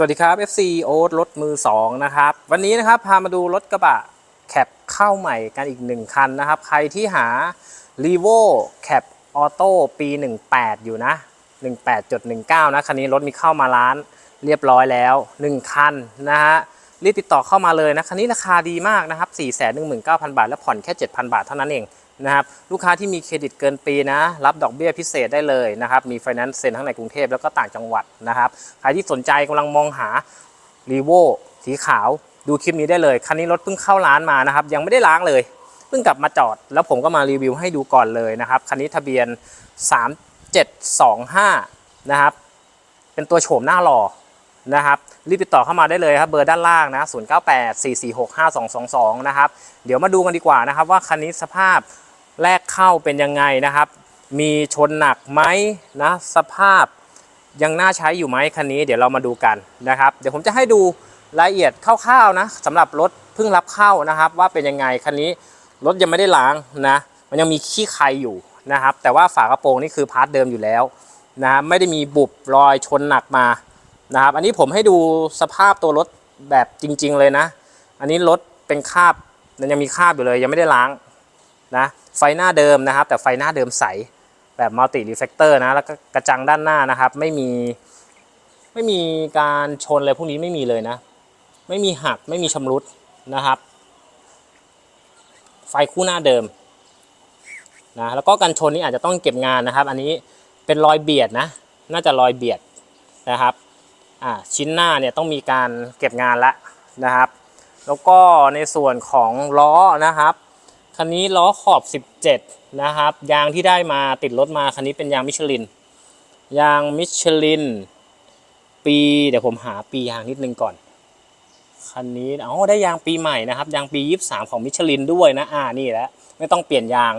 สวัสดีครับ FC โอ๊ตรถมือ 2 นะครับ วันนี้นะครับพามาดูรถกระบะแคปเข้าใหม่กันอีก 1 คันนะครับ ใครที่หา r e v o Cap Auto ปี 18 อยู่นะ 18.19 นะคันนี้รถมีเข้ามาร้านเรียบร้อยแล้ว 1 คันนะฮะรีบติดต่อเข้ามาเลยนะคันนี้ราคาดีมากนะครับ 419,000 บาท และผ่อนแค่ 7,000 บาทเท่านั้นเอง นะครับลูกค้าที่มีเครดิตเกินปีนะ รับดอกเบี้ยพิเศษได้เลยนะครับ มีไฟแนนซ์เซ็นทั้งในกรุงเทพแล้วก็ต่างจังหวัดนะครับใครที่สนใจกำลังมองหารีโวสีขาว ดูคลิปนี้ได้เลย คันนี้รถเพิ่งเข้าร้านมานะครับ ยังไม่ได้ล้างเลยเพิ่งกลับมาจอด แล้วผมก็มารีวิวให้ดูก่อนเลยนะครับคันนี้ทะเบียน 3725 นะครับ เป็นตัวโฉมหน้าหล่อนะครับรีบติดต่อเข้ามาได้เลยครับเบอร์ด้านล่างนะ 098 446 5222 นะครับ เดี๋ยวมาดูกันดีกว่านะครับว่าคันนี้สภาพ แรกเข้าเป็นยังไงนะครับ มีชนหนักไหมนะสภาพยังน่าใช้อยู่ไหมคันนี้เดี๋ยวเรามาดูกันนะครับ เดี๋ยวผมจะให้ดูรายละเอียดคร่าวๆนะสำหรับรถเพิ่งรับเข้านะครับ ว่าเป็นยังไงคันนี้รถยังไม่ได้ล้างนะ มันยังมีขี้ใครอยู่นะครับ แต่ว่าฝากระโปรงนี่คือพาร์ทเดิมอยู่แล้วนะไม่ได้มีบุบรอยชนหนักมานะครับ อันนี้ผมให้ดูสภาพตัวรถแบบจริง ๆ เลยนะ อันนี้รถเป็นคราบมันยังมีคราบอยู่เลยยังไม่ได้ล้างนะ ไฟหน้าเดิมนะครับ แต่ไฟหน้าเดิมใสแบบมัลติรีเฟกเตอร์นะแล้วก็กระจังด้านหน้านะครับ ไม่มีไม่มีการชนอะไรพวกนี้ไม่มีเลยนะ ไม่มีหักไม่มีชำรุดนะครับ ไฟคู่หน้าเดิมนะแล้วก็กันชนนี้อาจจะต้องเก็บงานนะครับ อันนี้เป็นรอยเบียดนะ น่าจะรอยเบียดนะครับอ่าชิ้นหน้าเนี่ยต้องมีการเก็บงานละนะครับ แล้วก็ในส่วนของล้อนะครับ คันนี้ล้อขอบ 17 นะครับ ยางที่ได้มาติดรถมา คันนี้เป็นยางมิชลิน ยางมิชลิน ปีเดี๋ยวผมหาปียางนิดนึงก่อน คันนี้อ๋อได้ยางปีใหม่นะครับ ยางปี 23 ของมิชลินด้วยนะ อ่านี่แหละไม่ต้องเปลี่ยนยาง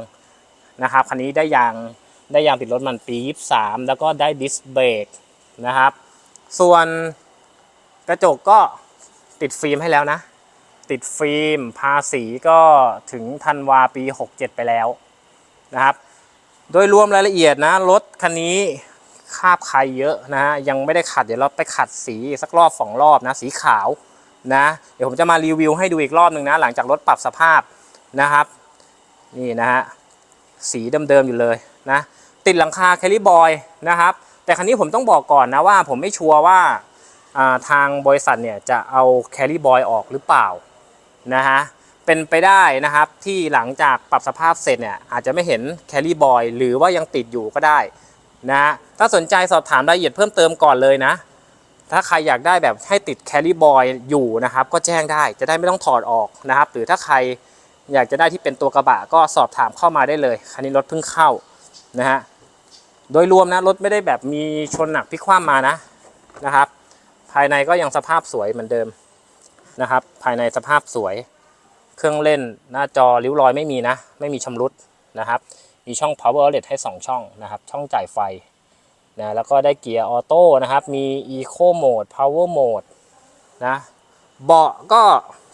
นะครับ คันนี้ได้ยางได้ยางติดรถมันปี 23 แล้วก็ได้ดิสเบรกนะครับ ส่วนกระจกก็ติดฟิล์มให้แล้วนะ ติดฟิล์ม ภาษีก็ถึงธันวาปี 67 ไปแล้วนะครับ โดยรวมรายละเอียดนะ รถคันนี้คาบใครเยอะนะยังไม่ได้ขัดเดี๋ยวเราไปขัดสีสักรอบสองรอบนะ สีขาวนะเดี๋ยวผมจะมารีวิวให้ดูอีกรอบหนึ่งนะ หลังจากรถปรับสภาพนะครับ นี่นะฮะสีเดิมๆอยู่เลยนะติดหลังคาแคลิบอยนะครับ แต่คันนี้ผมต้องบอกก่อนนะว่าผมไม่ชัวร์ว่าาทางบริษัทเนี่ยจะเอาแคลิบอยออกหรือเปล่า นะฮะเป็นไปได้นะครับที่หลังจากปรับสภาพเสร็จเนี่ยอาจจะไม่เห็นแคลรี่บอยหรือว่ายังติดอยู่ก็ได้นะฮะถ้าสนใจสอบถามรายละเอียดเพิ่มเติมก่อนเลยนะ ถ้าใครอยากได้แบบให้ติดแคลรี่บอยอยู่นะครับก็แจ้งได้จะได้ไม่ต้องถอดออกนะครับ หรือถ้าใครอยากจะได้ที่เป็นตัวกระบะก็สอบถามเข้ามาได้เลยคันนี้รถเพิ่งเข้านะฮะโดยรวมนะรถไม่ได้แบบมีชนหนักพลิกคว่ำมานะนะครับ ภายในก็ยังสภาพสวยเหมือนเดิม นะครับ ภายในสภาพสวย เครื่องเล่นหน้าจอริ้วรอยไม่มีนะ ไม่มีชำรุดนะครับ มีช่อง power outlet ให้ 2 ช่องนะครับ ช่องจ่ายไฟนะแล้วก็ได้เกียร์ออโต้นะครับ มี eco mode power mode นะเบาะก็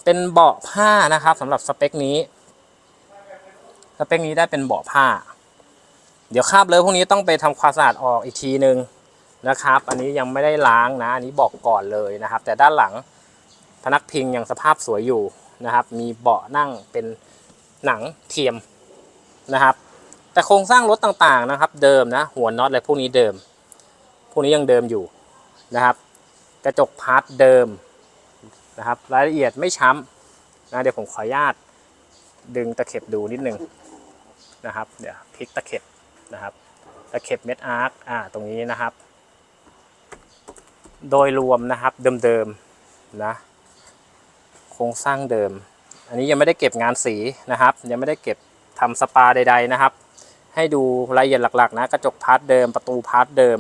เป็นเบาะผ้านะครับสำหรับสเปคนี้สเปคนี้ได้เป็นเบาะผ้า เดี๋ยวคราบเลยพวกนี้ต้องไปทำความสะอาดออกอีกทีหนึ่งนะครับ อันนี้ยังไม่ได้ล้างนะ อันนี้บอกก่อนเลยนะครับ แต่ด้านหลัง พนักพิงยังสภาพสวยอยู่นะครับ มีเบาะนั่งเป็นหนังเทียมนะครับ แต่โครงสร้างรถต่างๆนะครับ เดิมนะหัวน็อตอะไรพวกนี้เดิม พวกนี้ยังเดิมอยู่นะครับ กระจกพาร์ทเดิมนะครับ รายละเอียดไม่ช้ำนะเดี๋ยวผมขออนุญาตดึงตะเข็บดูนิดนึงนะครับ เดี๋ยวพลิกตะเข็บนะครับ ตะเข็บเม็ดอาร์คอ่าตรงนี้นะครับ โดยรวมนะครับเดิมๆนะ โครงสร้างเดิม อันนี้ยังไม่ได้เก็บงานสีนะครับ ยังไม่ได้เก็บทำสปาใด ๆนะครับ ให้ดูรายละเอียดหลักๆ นะกระจกพาร์ทเดิมประตูพาร์ทเดิม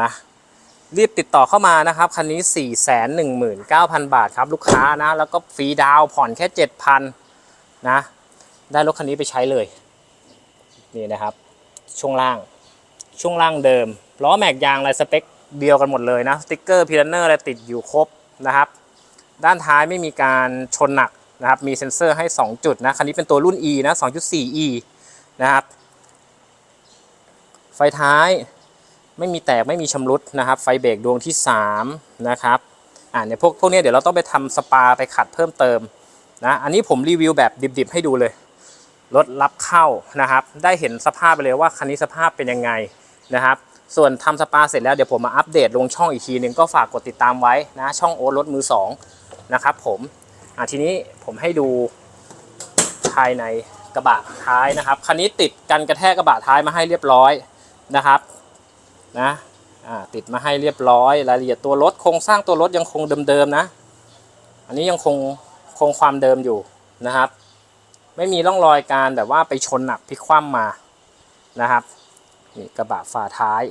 นะรีบติดต่อเข้ามานะครับ คันนี้ 419,000 บาทครับ ลูกค้านะ แล้วก็ฟรีดาวผ่อนแค่ 7,000นะ ได้รถคันนี้ไปใช้เลย นี่นะครับ ช่วงล่าง ช่วงล่างเดิม ล้อแม็กยางอะไรสเปคเดียวกันหมดเลยนะ สติ๊กเกอร์พีลันเนอร์อะไรติดอยู่ครบนะครับ ด้านท้ายไม่มีการชนหนักนะครับ มีเซ็นเซอร์ให้ 2 จุดนะ คันนี้เป็นตัวรุ่น E นะ 2.4E นะครับ ไฟท้ายไม่มีแตกไม่มีชำรุดนะครับ ไฟเบรกดวงที่ 3 นะครับ อ่าเนี่ยพวกพวกนี้เดี๋ยวเราต้องไปทำสปาไปขัดเพิ่มเติมนะ อันนี้ผมรีวิวแบบดิบๆ ให้ดูเลย รถรับเข้านะครับ ได้เห็นสภาพไปเลยว่าคันนี้สภาพเป็นยังไงนะครับส่วนทำสปาเสร็จแล้วเดี๋ยวผมมาอัปเดตลงช่องอีกทีหนึ่งก็ฝากกดติดตามไว้นะ ช่องโอ๊ตรถมือสอง นะครับผมทีนี้ผมให้ดูภายในกระบะท้ายนะครับ คันนี้ติดกันกระแทกกระบะท้ายมาให้เรียบร้อยนะครับนะติดมาให้เรียบร้อย รายละเอียดตัวรถโครงสร้างตัวรถยังคงเดิมๆนะ อันนี้ยังคงคงความเดิมอยู่นะครับ ไม่มีร่องรอยการแบบว่าไปชนหนักพลิกคว่ำมานะครับนี่กระบะฝาท้าย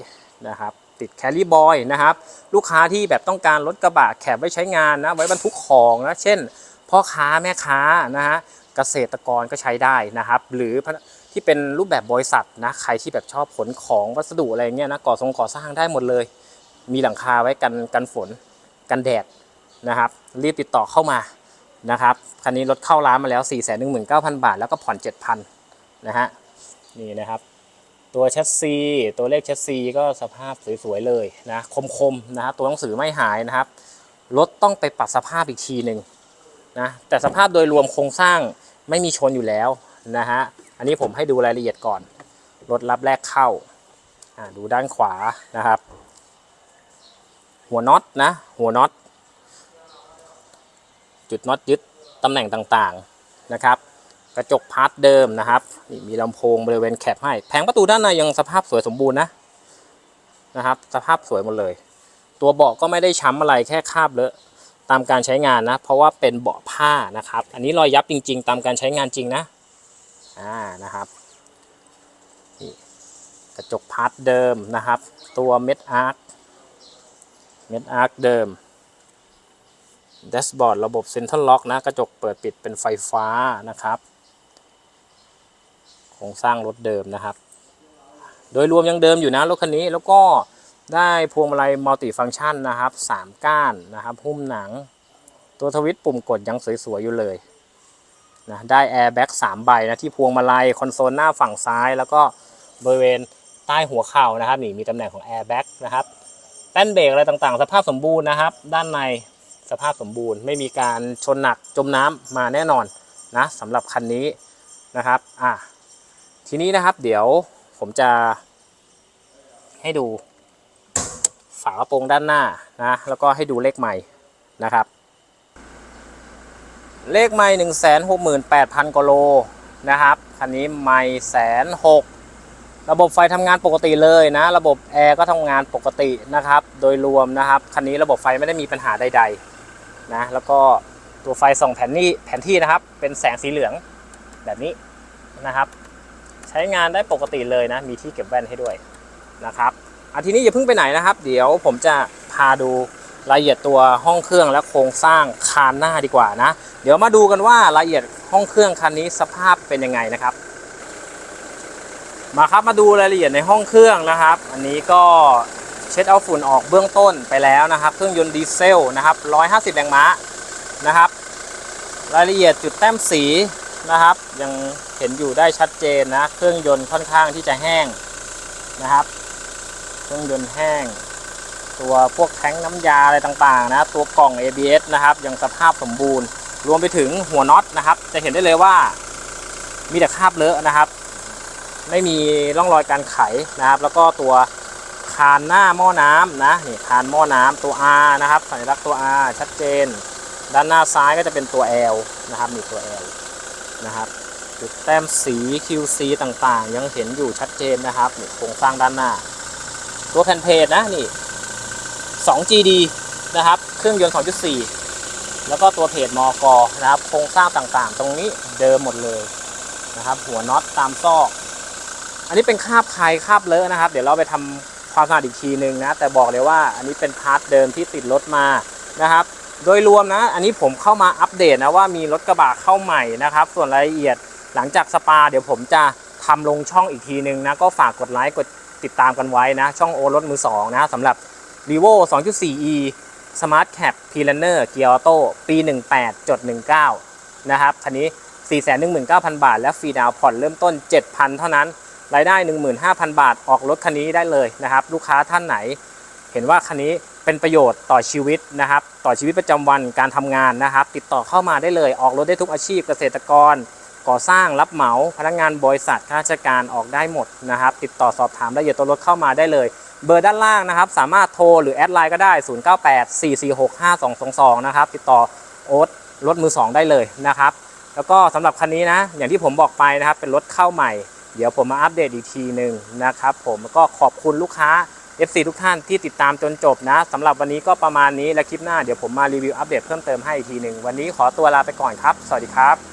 นะครับ ติดแคลรี่บอยนะครับ ลูกค้าที่แบบต้องการรถกระบะแคบไว้ใช้งานนะ ไว้บรรทุกของนะ เช่น พ่อค้าแม่ค้านะฮะเกษตรกรก็ใช้ได้นะครับ หรือที่เป็นรูปแบบบริษัทนะ ใครที่แบบชอบขนของวัสดุอะไรเงี้ยนะก่อทรงก่อสร้างได้หมดเลย มีหลังคาไว้กันกันฝนกันแดดนะครับ รีบติดต่อเข้ามานะครับ คันนี้รถเข้าร้านมาแล้ว 4 1 9 0 0 0 บาท แล้วก็ผ่อน 7,000นะฮะ นี่นะครับ ตัวแชสซีตัวเลขแชสซีก็สภาพสวยๆเลยนะคมๆนะฮะตัวหนังสือไม่หายนะครับรถต้องไปปรับสภาพอีกทีหนึ่งนะแต่สภาพโดยรวมโครงสร้างไม่มีชนอยู่แล้วนะฮะอันนี้ผมให้ดูรายละเอียดก่อนรถรับแรกเข้าดูด้านขวานะครับ หัวน็อตนะหัวน็อตจุดน็อตยึดตำแหน่งต่างๆนะครับ กระจกพาร์ทเดิมนะครับนี่มีลำโพงบริเวณแคปให้ แผงประตูด้านในยังสภาพสวยสมบูรณ์นะนะครับ สภาพสวยหมดเลย ตัวเบาะก็ไม่ได้ช้ำอะไรแค่คราบเลอะตามการใช้งานนะ เพราะว่าเป็นเบาะผ้านะครับ อันนี้รอยยับจริง ๆ ตามการใช้งานจริงนะอ่านะครับนี่กระจกพาร์ทเดิมนะครับ ตัวเม็ดอาร์คเม็ดอาร์คเดิมแดชบอร์ดระบบเซ็นทรัลล็อกนะ กระจกเปิดปิดเป็นไฟฟ้านะครับ รงสร้างรถเดิมนะครับ โดยรวมยังเดิมอยู่นะรถคันนี้แล้วก็ได้พวงมาลัยมัลติฟังก์ชันนะครับ 3 ก้านนะครับหุ้มหนัง ตัวทวิตปุ่มกดยังสวยๆอยู่เลยนะได้แอร์แบ็ก3ใบนะที่พวงมาลัยคอนโซลหน้าฝั่งซ้าย แล้วก็บริเวณใต้หัวเข่านะครับนี่มีตำแหน่งของแอร์แบ็กนะครับแป้นเบรกอะไรต่างๆ สภาพสมบูรณ์นะครับ ด้านในสภาพสมบูรณ์ ไม่มีการชนหนักจมน้ำมาแน่นอนนะสำหรับคันนี้นะครับอะ ทีนี้นะครับเดี๋ยวผมจะให้ดูฝากระโปรงด้านหน้านะแล้วก็ให้ดูเลขใหม่นะครับ เลขใหม่หนึ่งแสนหกหมื่นแปดพันกโลนะครับคันนี้ไม่แสนหกระบบไฟทำงานปกติเลยนะ ระบบแอร์ก็ทำงานปกตินะครับ โดยรวมนะครับคันนี้ระบบไฟไม่ได้มีปัญหาใดๆนะแล้วก็ตัวไฟส่องแผนนี่แผนที่นะครับ เป็นแสงสีเหลืองแบบนี้นะครับ ช้งานได้ปกติเลยนะ มีที่เก็บแว่นให้ด้วยนะครับอาทีนี้อย่าเพิ่งไปไหนนะครับ เดี๋ยวผมจะพาดูรายละเอียดตัวห้องเครื่องและโครงสร้างคานหน้าดีกว่านะ เดี๋ยวมาดูกันว่ารายละเอียดห้องเครื่องคันนี้สภาพเป็นยังไงนะครับ มาครับมาดูรายละเอียดในห้องเครื่องนะครับ อันนี้ก็เช็ดเอาฝุ่นออกเบื้องต้นไปแล้วนะครับ เครื่องยนต์ดีเซลนะครับ150แรงม้านะครับ รายละเอียดจุดแต้มสี นะครับ ยังเห็นอยู่ได้ชัดเจนนะ เครื่องยนต์ค่อนข้างที่จะแห้งนะครับ เครื่องยนต์แห้ง ตัวพวกแท้งน้ำยาอะไรต่างๆ นะ ตัวกล่อง ABS นะครับยังสภาพสมบูรณ์ รวมไปถึงหัวน็อตนะครับ จะเห็นได้เลยว่ามีแต่คราบเลอะนะครับ ไม่มีร่องรอยการไขนะครับ แล้วก็ตัวคานหน้าหม้อน้ำนะนี่คานหม้อน้ำตัว R นะครับสัญลักษณ์ตัว R ชัดเจน ด้านหน้าซ้ายก็จะเป็นตัว L นะครับมีตัว L นะครับ จุดแต้มสี QC ต่างๆ ยังเห็นอยู่ชัดเจนนะครับโครงสร้างด้านหน้า ตัวแผ่นเพจนะนี่ 2GD นะครับ เครื่องยนต์ 2.4 แล้วก็ตัวเพจมอกนะครับ โครงสร้างต่างๆ ตรงนี้เดิมหมดเลยนะครับ หัวน็อตตามซอก อันนี้เป็นคาบใครคาบเลอะนะครับ เดี๋ยวเราไปทำความสะอาดอีกทีนึงนะ แต่บอกเลยว่าอันนี้เป็นพาร์ทเดิมที่ติดรถมานะครับ โดยรวมนะ อันนี้ผมเข้ามาอัปเดตนะว่ามีรถกระบะเข้าใหม่นะครับ ส่วนรายละเอียดหลังจากสปา เดี๋ยวผมจะทำลงช่องอีกทีนึงนะ ก็ฝากกดไลค์กดติดตามกันไว้นะ ช่องโอรถมือ 2 นะสำหรับ r e v o 2.4e Smart Cap p l a n n e r เกียร์ออโต้ปี 18.19 นะครับคันนี้ 419,000 บาท และฟรีดาวน์ผ่อนเริ่มต้น 7,000 เท่านั้น รายได้ 15,000 บาท ออกรถคันนี้ได้เลยนะครับ ลูกค้าท่านไหน เห็นว่าคันนี้เป็นประโยชน์ต่อชีวิตนะครับ ต่อชีวิตประจำวันการทำงานนะครับ ติดต่อเข้ามาได้เลยออกรถได้ทุกอาชีพเกษตรกร ก่อสร้างรับเหมา พนักงานบริษัทข้าราชการออกได้หมดนะครับ ติดต่อสอบถามรายละเอียดตัวรถเข้ามาได้เลย เบอร์ด้านล่างนะครับ สามารถโทรหรือแอดไลน์ก็ได้ 0984465222 นะครับ ติดต่อโอ๊ตรถมือ 2 ได้เลยนะครับ แล้วก็สำหรับคันนี้นะ อย่างที่ผมบอกไปนะครับ เป็นรถเข้าใหม่ เดี๋ยวผมมาอัปเดตอีกทีหนึ่งนะครับ ผมแล้วก็ขอบคุณลูกค้า FC ทุกท่านที่ติดตามจนจบนะสำหรับวันนี้ก็ประมาณนี้และคลิปหน้าเดี๋ยวผมมารีวิวอัปเดตเพิ่มเติมให้อีกทีหนึ่งวันนี้ขอตัวลาไปก่อนครับ สวัสดีครับ